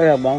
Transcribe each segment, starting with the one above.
ไปแบบบ้อ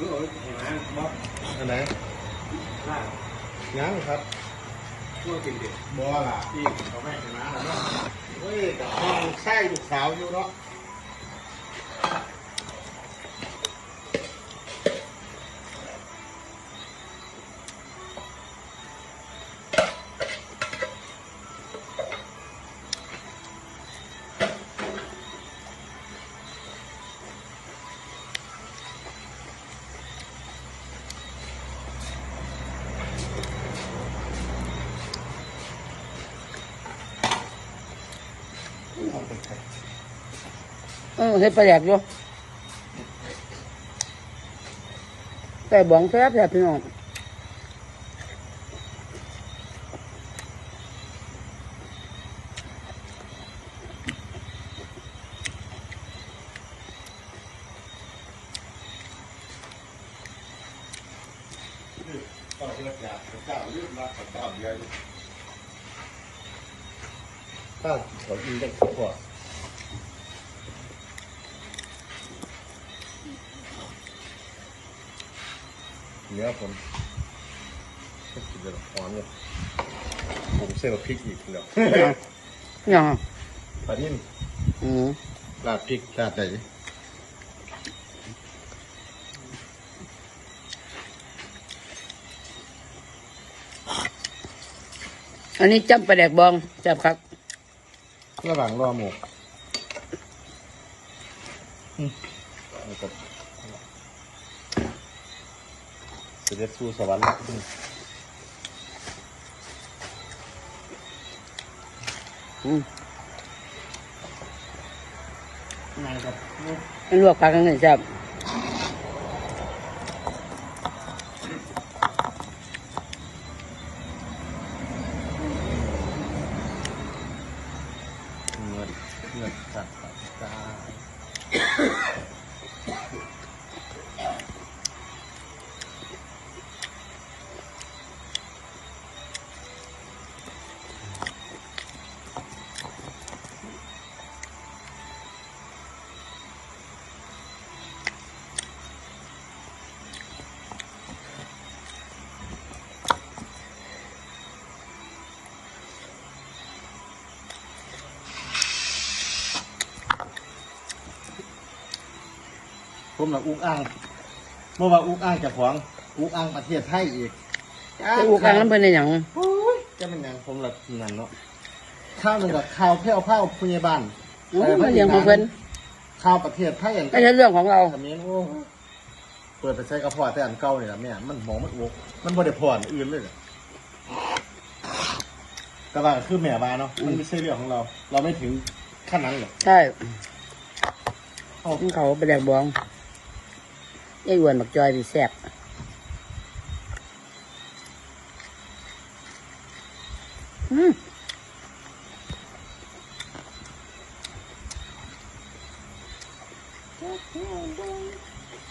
อบอันไหนล่ายังครับช่วยกินเด็กบัวล่ะพี่เขาแม่เห็นไหมแล้วเนาะเฮ้ยกับห้องไส้ลูกสาวอยู่เนาะ เออเฮ็ดปลาแดอยู่แต่บ้องแซ่บแซ่บพี่น้องต่อเชือกยาเจ้าลืมรักกับเจ้าเดียว ถ้าขออินได้ขวดเนื้อผมก็กินจะหอมเนี่ยผมเส้นกับพริกอีกเดี๋ยวยังปลานิ่มอืมราดพริกราดไหนอันนี้จำปลาแดกบองแซ่บครับ ระหว่างรอหมูอืมแล้วก็เสด็จสู่สวรรค์อืมอืมไงครับมันลวกปลากันเลยแซ่บ เงิน ผมน่ะอุกอ่างเมื่อว่าอุกอ่างเจะของอุกอ่างประเทศไทยอีกไปอูกลางน้ำเพิ่นได้หยังโอ้ยจะเป็นหยังผมละนั่นเนาะข้าวหนึ่งกับข้าวแพ้วข้าวผู้ใหญ่บ้านอู้มันเลี้ยงของเพิ่นข้าวประเทศไทยอันไม่ใช่เรื่องของเรา ขมิ้นโอ้เปิดไปใช้กระเพาะแต่อันเก่าเนี่ยแม่มันหมองมันอุกมันบ่ได้พออันอื่นเลยเหรอแต่ว่าคือแม่บ้านเนาะมันไม่ใช่เรื่องของเรา เราไม่ถึงขั้นนั้นหรอกใช่เอาของเขาปลาแดกบอง ไอ้อ้วนบักจอยสิแซ่บอืม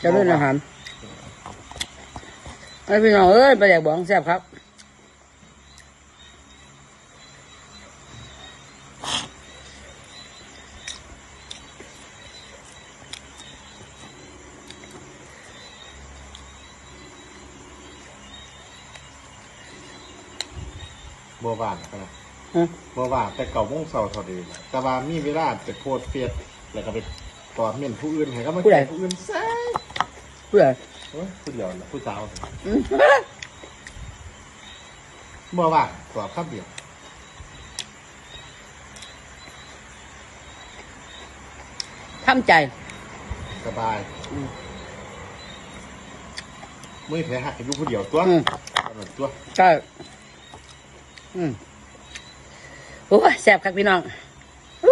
จะเล่นอาหารไอ้พี่น้องเอ้ยปลาแดกบองแซ่บครับ บัวบานขนาดฮะบัวบานแต่เก่าโมงเสาร์เท่าเดียวแต่ว่ามีเวลาจะโพสต์เฟซแล้วก็ไปตอบเม่นผู้อื่นให้ก็มาเจอผู้อื่นใส่เพื่อโอ้ยผู้เดียวน่ะผู้สาวอืมบ่ว่าตอบคำเดียวทำใจ สบายอืม มือแผลหักอยู่ผู้เดียวตัวอืมตัวใช่ อืมโอ้ยแซ่บครับพี่น้อง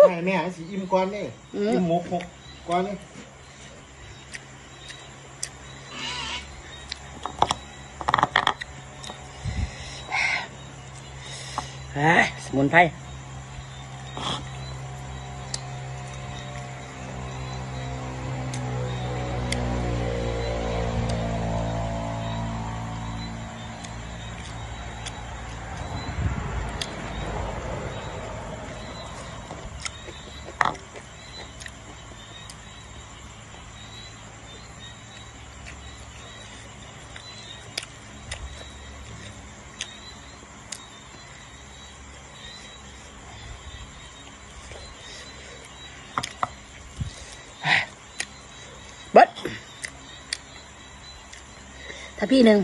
แม่แม่สิอิ่มก่อนนี่อืม อิ่มหมกหกก่อนนี่อ่าสมุนไพร พี่หนึ่ง